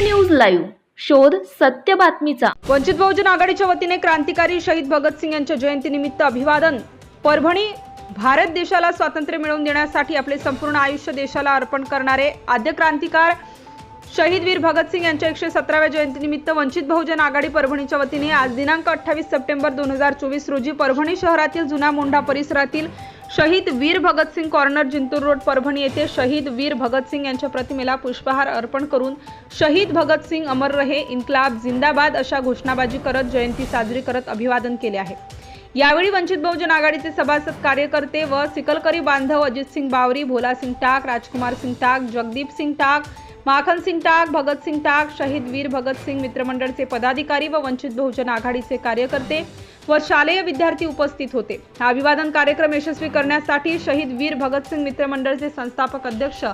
Live. शोध सत्य बातमीचा. वंचित बहुजन आघाडीच्या वतीने क्रांतिकारी शहीद भगतसिंग यांच्या जयंतीनिमित्त अभिवादन. परभणी भारत देशाला स्वातंत्र्य मिळवून देण्यासाठी आपले संपूर्ण आयुष्य देशाला अर्पण करणारे आद्य क्रांतिकार शहीद वीर भगतसिंग यांच्या एकशे सतराव्या जयंतीनिमित्त वंचित बहुजन आघाडी परभणीच्या वतीने आज दिनांक अठ्ठावीस सप्टेंबर दोन हजार चोवीस रोजी परभणी शहरातील जुना मोंढा परिसरातील शहीद वीर भगतसिंग कॉर्नर जिंतूर रोड परभणी येथे शहीद वीर भगतसिंग यांच्या प्रतिमेला पुष्पहार अर्पण करून शहीद भगतसिंग अमर रहे इन्कलाब जिंदाबाद अशा घोषणाबाजी करत जयंती साजरी करत अभिवादन केले आहे. यावेळी वंचित बहुजन आघाडीचे सभासद कार्यकर्ते व सिकलकरी बांधव अजितसिंग बावरी भोलासिंग टाक राजकुमार सिंग टाक जगदीप सिंग टाक माखन सिंग टाक भगत सिंग टाक शहीद वीर भगतसिंग मित्रमंडळचे पदाधिकारी व वंचित बहुजन आघाडीचे कार्यकर्ते व शालेय विद्यार्थी उपस्थित होते. हा अभिवादन कार्यक्रम यशस्वी करण्यासाठी शहीद वीर भगतसिंग मित्रमंडळचे संस्थापक अध्यक्ष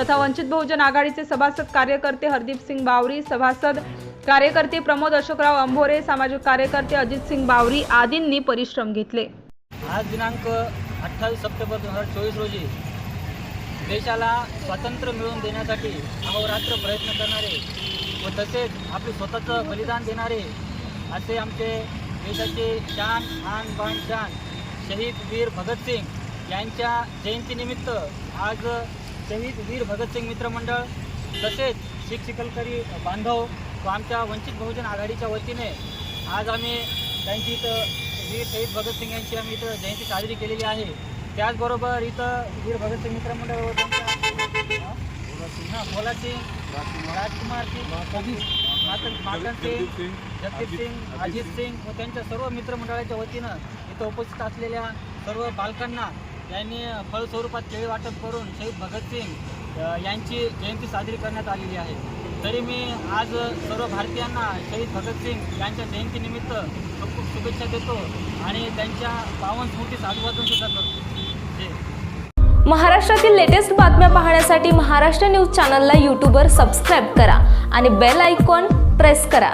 तथा वंचित बहुजन आघाडीचे सभासद कार्यकर्ते हरदीप सिंग बावरी सभासद कार्यकर्ते प्रमोद अशोकराव अंभोरे सामाजिक कार्यकर्ते अजित सिंग बावरी आदींनी परिश्रम घेतले. आज दिनांक अठ्ठावीस सप्टेंबर दोन हजार चोवीस रोजी देशाला स्वातंत्र्य मिळवून देण्यासाठी अहोरात्र प्रयत्न करणारे व तसेच आपले स्वतःचं बलिदान देणारे असे आमचे देशाचे शान आन बान शान शहीद वीर भगतसिंग यांच्या जयंतीनिमित्त आज शहीद वीर भगतसिंग मित्रमंडळ तसेच शिक्षिकलकरी बांधव व आमच्या वंचित बहुजन आघाडीच्या वतीने आज आम्ही त्यांची इथं वीर शहीद भगतसिंग यांची आम्ही इथं जयंती साजरी केलेली आहे. त्याचबरोबर इथं वीर भगतसिंग त्यांच्या हां भोला सिंग राजकुमार सिंग सिंग जगदीप सिंग अजित सिंग व त्यांच्या सर्व मित्रमंडळाच्या वतीनं इथं उपस्थित असलेल्या सर्व बालकांना यांनी फळ स्वरूपात केळी वाटप करून शहीद भगतसिंग यांची जयंती साजरी करण्यात आलेली आहे. तरी मी आज सर्व भारतीयांना शहीद भगतसिंग यांच्या जयंतीनिमित्त खूप खूप शुभेच्छा देतो आणि त्यांच्या पावन स्मृतीस अभिवादन सुद्धा करतो. महाराष्ट्रातील लेटेस्ट बातम्या पाहण्यासाठी महाराष्ट्र न्यूज चॅनलला यूट्यूबवर सबस्क्राईब करा आणि बेल आयकॉन प्रेस करा.